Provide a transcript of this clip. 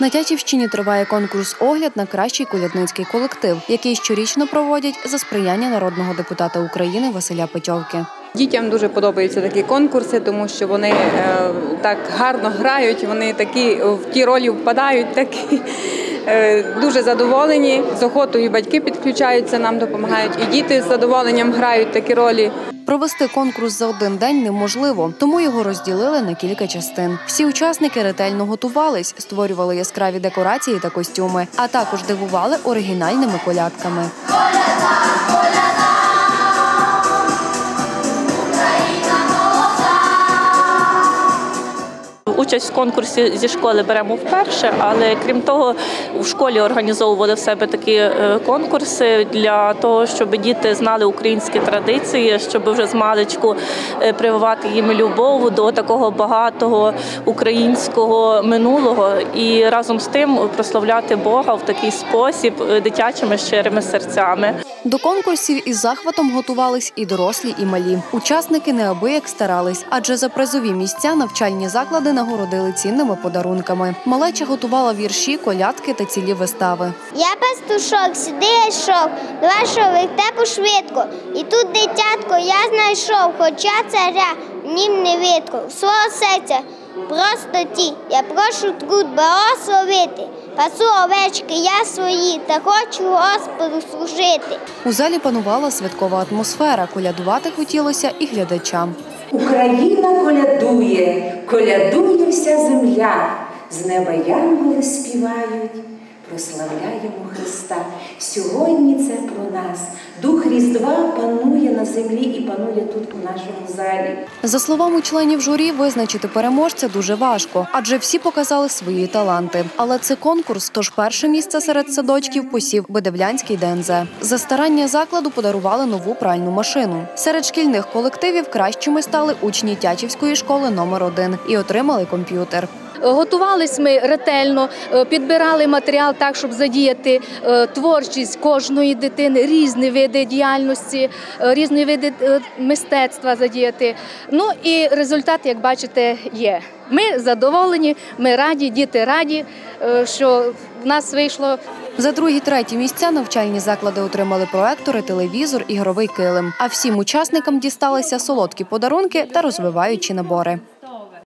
На Тячівщині триває конкурс огляд на кращий колядницький колектив, який щорічно проводять за сприяння народного депутата України Василя Петьовки. Дітям дуже подобаються такі конкурси, тому що вони е, так гарно грають, вони такі в ті ролі впадають, такі дуже задоволені. З охотою батьки підключаються, нам допомагають, і діти з задоволенням грають такі ролі. Провести конкурс за один день неможливо, тому його розділили на кілька частин. Всі учасники ретельно готувались, створювали яскраві декорації та костюми, а також дивували оригінальними колядками. Участь в конкурсі зі школи беремо вперше, але крім того, в школі організовували в себе такі е, конкурси для того, щоб діти знали українські традиції, щоб вже з маличку е, прививати їм любов до такого багатого українського минулого і разом з тим прославляти Бога в такий спосіб е, дитячими щирими серцями. До конкурсів із захватом готувались і дорослі, і малі. Учасники неабияк старались, адже за призові місця навчальні заклади нагородили цінними подарунками. Малеча готувала вірші, колядки та цілі вистави. Я пастушок, сюди я йшов, до вашого вертепу швидко. І тут дитятко я знайшов, хоча царя нім не видко. Свого серця простоті. Я прошу труд благословити. Пасу овечки я свої та хочу Господу служити. У залі панувала святкова атмосфера. Колядувати хотілося і глядачам. Україна колядує, колядує вся земля, з неба янголи співають, прославляємо Христа. Сьогодні це про нас. Дух Різдва панує землі і панує тут у нашому залі. За словами членів журі, визначити переможця дуже важко, адже всі показали свої таланти. Але це конкурс, тож перше місце серед садочків посів Бедевлянський ДНЗ. За старання закладу подарували нову пральну машину. Серед шкільних колективів кращими стали учні Тячівської школи номер 1 і отримали комп'ютер. Готувались ми ретельно, е, підбирали матеріал так, щоб задіяти е, творчість кожної дитини, різні види діяльності, е, різні види мистецтва задіяти. Ну і результат, як бачите, є. Ми задоволені, ми раді, діти раді, що в нас вийшло За другі треті місця навчальні заклади отримали проектори, телевізор, ігровий килим. А всім учасникам дісталися солодкі подарунки та розвиваючі набори.